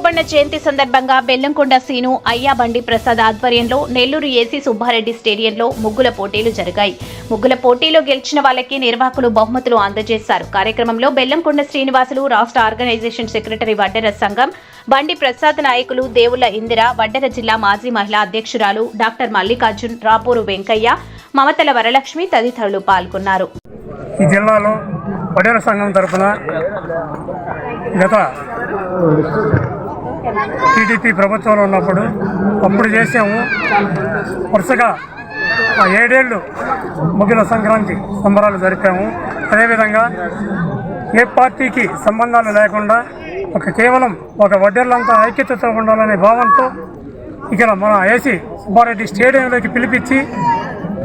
ఓబన్న జయంతి సందర్భంగా బెల్లంకొండ సీను అయ్యాబండి ప్రసాద్ ఆధ్వర్యంలో నెల్లూరు ఏసీ సుబ్బారెడ్డి స్టేడియంలో ముగ్గుల పోటీలు జరిగాయి. ముగ్గుల పోటీలో గెలిచిన వాళ్ళకి నిర్వాహకులు బహుమతులు అందజేశారు. కార్యక్రమంలో బెల్లంకొండ శ్రీనివాసులు రాష్ట్ర ఆర్గనైజేషన్ సెక్రటరీ వడ్డెర సంఘం బండి ప్రసాద్ నాయకులు దేవుళ్ళ ఇందిర వడ్డెర జిల్లా మాజీ మహిళా అధ్యక్షురాలు డాక్టర్ మల్లికార్జున్ రాపూరు వెంకయ్య మమతల వరలక్ష్మి తదితరులు పాల్గొన్నారు. ఈ జిల్లాలో సంఘం తరఫున గత టీడీపీ ప్రభుత్వంలో ఉన్నప్పుడు అప్పుడు చేసాము. వరుసగా ఆ ఏడేళ్ళు ముగిల సంక్రాంతి సంబరాలు జరిపాము. అదేవిధంగా ఏ పార్టీకి సంబంధాలు లేకుండా ఒక కేవలం ఒక వడ్డర్లంతా ఐక్యతతో ఉండాలనే భావంతో ఇక్కడ మన ఏసీ సుబ్బారెడ్డి స్టేడియంలోకి పిలిపించి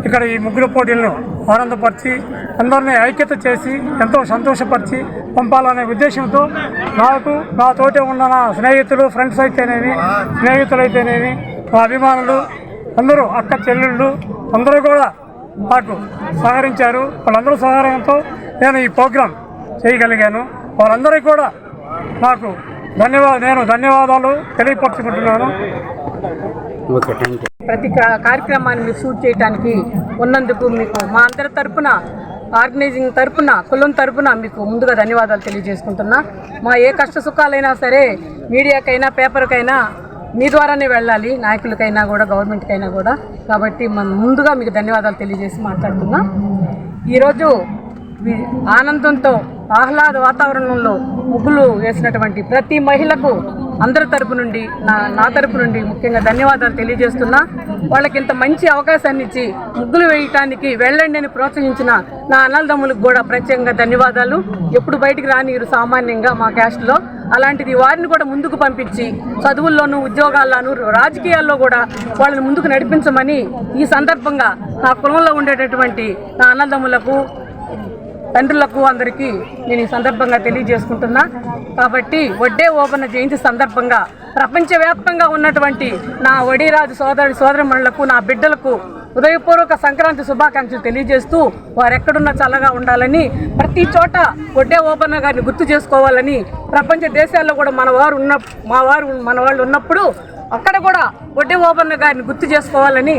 ఇక్కడ ఈ ముగ్గుల పోటీలను ఆనందపరిచి అందరినీ ఐక్యత చేసి ఎంతో సంతోషపరిచి పంపాలనే ఉద్దేశంతో నాకు నా తోటే ఉన్న నా స్నేహితులు ఫ్రెండ్స్ అయితేనేమి స్నేహితులైతేనేమి నా అభిమానులు అందరూ అక్క చెల్లెళ్ళు అందరూ కూడా నాకు సహకరించారు. వాళ్ళందరూ సహకారంతో నేను ఈ ప్రోగ్రాం చేయగలిగాను. వాళ్ళందరికీ కూడా నాకు ధన్యవాద నేను ధన్యవాదాలు తెలియపరచుకుంటున్నాను. ఓకే థ్యాంక్ యూ ప్రతి కార్యక్రమాన్ని మీరు షూట్ చేయడానికి ఉన్నందుకు మీకు మా అందరి తరపున ఆర్గనైజింగ్ తరపున కులం తరపున మీకు ముందుగా ధన్యవాదాలు తెలియజేసుకుంటున్నా. మా ఏ కష్ట సుఖాలైనా సరే మీడియాకైనా పేపర్కైనా మీ ద్వారానే వెళ్ళాలి నాయకులకైనా కూడా గవర్నమెంట్కైనా కూడా. కాబట్టి మనం ముందుగా మీకు ధన్యవాదాలు తెలియజేసి మాట్లాడుతున్నా. ఈరోజు ఆనందంతో ఆహ్లాద వాతావరణంలో ముగ్గులు వేసినటువంటి ప్రతి మహిళకు అందరి తరపు నుండి నా నా తరపు నుండి ముఖ్యంగా ధన్యవాదాలు తెలియజేస్తున్నా. వాళ్ళకి ఇంత మంచి అవకాశాన్ని ఇచ్చి ముగ్గులు వేయటానికి వెళ్ళండి అని ప్రోత్సహించిన నా అన్నలదమ్ములకు కూడా ప్రత్యేకంగా ధన్యవాదాలు. ఎప్పుడు బయటికి రానిరు సామాన్యంగా మా క్యాస్ట్లో. అలాంటిది వారిని కూడా ముందుకు పంపించి చదువుల్లోనూ ఉద్యోగాల్లోనూ రాజకీయాల్లో కూడా వాళ్ళని ముందుకు నడిపించమని ఈ సందర్భంగా నా కులంలో ఉండేటటువంటి నా అన్నదమ్ములకు తండ్రులకు అందరికీ నేను ఈ సందర్భంగా తెలియజేసుకుంటున్నా. కాబట్టి వడ్డే ఓపెన జయంతి సందర్భంగా ప్రపంచవ్యాప్తంగా ఉన్నటువంటి నా వడిరాజు సోదరి సోదరిమణులకు నా బిడ్డలకు హృదయపూర్వక సంక్రాంతి శుభాకాంక్షలు తెలియజేస్తూ వారు ఎక్కడున్నా చల్లగా ఉండాలని ప్రతి చోట వడ్డే ఓపెన్ గారిని గుర్తు చేసుకోవాలని ప్రపంచ దేశాల్లో కూడా మన వారు ఉన్న మా వారు మన వాళ్ళు ఉన్నప్పుడు అక్కడ కూడా వడ్డే ఓపెన్ గారిని గుర్తు చేసుకోవాలని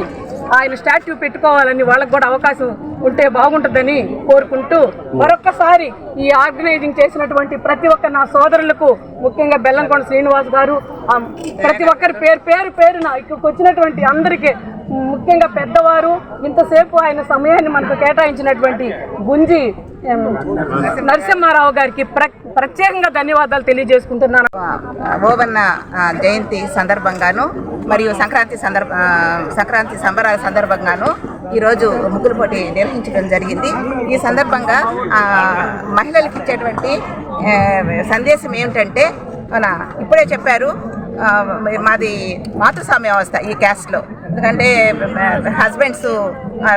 ఆయన స్టాట్యూ పెట్టుకోవాలని వాళ్ళకు కూడా అవకాశం ఉంటే బాగుంటుందని కోరుకుంటూ మరొక్కసారి ఈ ఆర్గనైజింగ్ చేసినటువంటి ప్రతి ఒక్క నా సోదరులకు ముఖ్యంగా బెల్లంకొండ శ్రీనివాస్ గారు ప్రతి ఒక్కరి పేరు పేరు పేరున ఇక్కడికి వచ్చినటువంటి అందరికీ ముఖ్యంగా పెద్దవారు ఇంతసేపు ఆయన సమయాన్ని మనకు కేటాయించినటువంటి గుంజి నరసింహారావు గారికి ప్ర ప్రత్యేకంగా ధన్యవాదాలు తెలియజేసుకుంటున్నాను. ఓవన్న జయంతి సందర్భంగాను మరియు సంక్రాంతి సందర్భ సంక్రాంతి సంబరాల సందర్భంగాను ఈరోజు ముగ్గుల పోటీ నిర్వహించడం జరిగింది. ఈ సందర్భంగా మహిళలకు ఇచ్చేటువంటి సందేశం ఏమిటంటే మన ఇప్పుడే చెప్పారు మాది మాతృస్వామ్య వ్యవస్థ ఈ క్యాస్ట్లో. ఎందుకంటే హస్బెండ్స్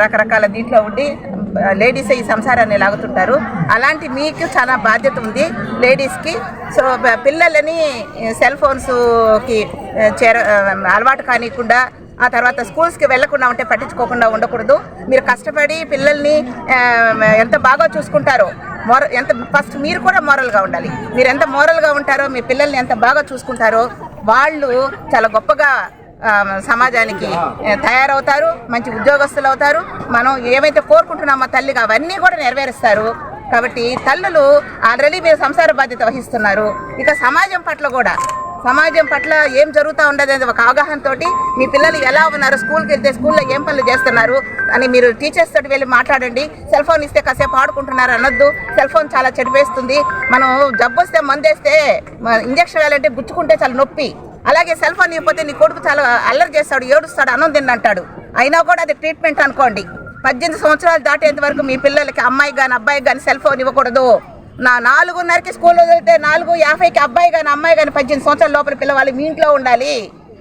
రకరకాల దీంట్లో ఉండి లేడీస్ ఈ సంసారాన్ని లాగుతుంటారు. అలాంటి మీకు చాలా బాధ్యత ఉంది లేడీస్కి సో పిల్లలని సెల్ ఫోన్స్కి చేర అలవాటు కానివ్వకుండా ఆ తర్వాత స్కూల్స్కి వెళ్ళకుండా ఉంటే పట్టించుకోకుండా ఉండకూడదు. మీరు కష్టపడి పిల్లల్ని ఎంత బాగా చూసుకుంటారో మోర ఎంత ఫస్ట్ మీరు కూడా మోరల్గా ఉండాలి. మీరు ఎంత మోరల్గా ఉంటారో మీ పిల్లల్ని ఎంత బాగా చూసుకుంటారో వాళ్ళు చాలా గొప్పగా సమాజానికి తయారవుతారు మంచి ఉద్యోగస్తులు అవుతారు మనం ఏమైతే కోరుకుంటున్నామో తల్లిగా అవన్నీ కూడా నెరవేరుస్తారు. కాబట్టి తల్లులు ఆల్రెడీ మీరు సంసార బాధ్యత వహిస్తున్నారు. ఇక సమాజం పట్ల కూడా సమాజం పట్ల ఏం జరుగుతూ ఉండదు అనేది ఒక అవగాహనతో మీ పిల్లలు ఎలా ఉన్నారు స్కూల్కి వెళ్తే స్కూల్లో ఏం పనులు చేస్తున్నారు అని మీరు టీచర్స్ తోటి వెళ్ళి మాట్లాడండి. సెల్ ఫోన్ ఇస్తే కాసేపు ఆడుకుంటున్నారు అనొద్దు. సెల్ ఫోన్ చాలా చెడిపేస్తుంది. మనం జబ్బు వస్తే మందేస్తే ఇంజక్షన్ వేయాలంటే గుచ్చుకుంటే చాలా నొప్పి. అలాగే సెల్ ఫోన్ ఇవ్వకపోతే నీ కొడుకు చాలా అల్లరి చేస్తాడు ఏడుస్తాడు అన్నం తిన్న అంటాడు అయినా కూడా అది ట్రీట్మెంట్ అనుకోండి. పద్దెనిమిది సంవత్సరాలు దాటేంత వరకు మీ పిల్లలకి అమ్మాయి కానీ అబ్బాయి కానీ సెల్ ఫోన్ ఇవ్వకూడదు. నా నాలుగున్నరకి స్కూల్ వదిలితే నాలుగు యాభైకి అబ్బాయి కానీ అమ్మాయి కానీ పద్దెనిమిది సంవత్సరాల లోపల పిల్లవాళ్ళు మీ ఇంట్లో ఉండాలి.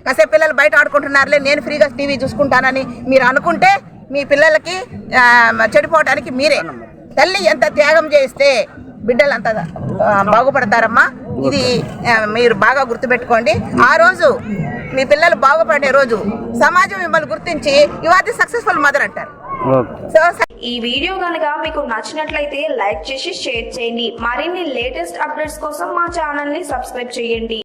కాసేపు పిల్లలు బయట ఆడుకుంటున్నారులే నేను ఫ్రీగా టీవీ చూసుకుంటానని మీరు అనుకుంటే మీ పిల్లలకి చెడిపోవడానికి మీరే. తల్లి ఎంత త్యాగం చేస్తే బిడ్డలు అంత బాగుపడతారమ్మా. ఇది మీరు బాగా గుర్తుపెట్టుకోండి. ఆ రోజు మీ పిల్లలు బాగుపడే రోజు సమాజం మిమ్మల్ని గుర్తించి you are the successful mother అంటారు. ఓకే. సో ఈ వీడియో కనుక మీకు నచ్చినట్లయితే లైక్ చేసి షేర్ చేయండి. మరిన్ని లేటెస్ట్ అప్డేట్స్ కోసం మా ఛానల్ని సబ్స్క్రైబ్ చేయండి.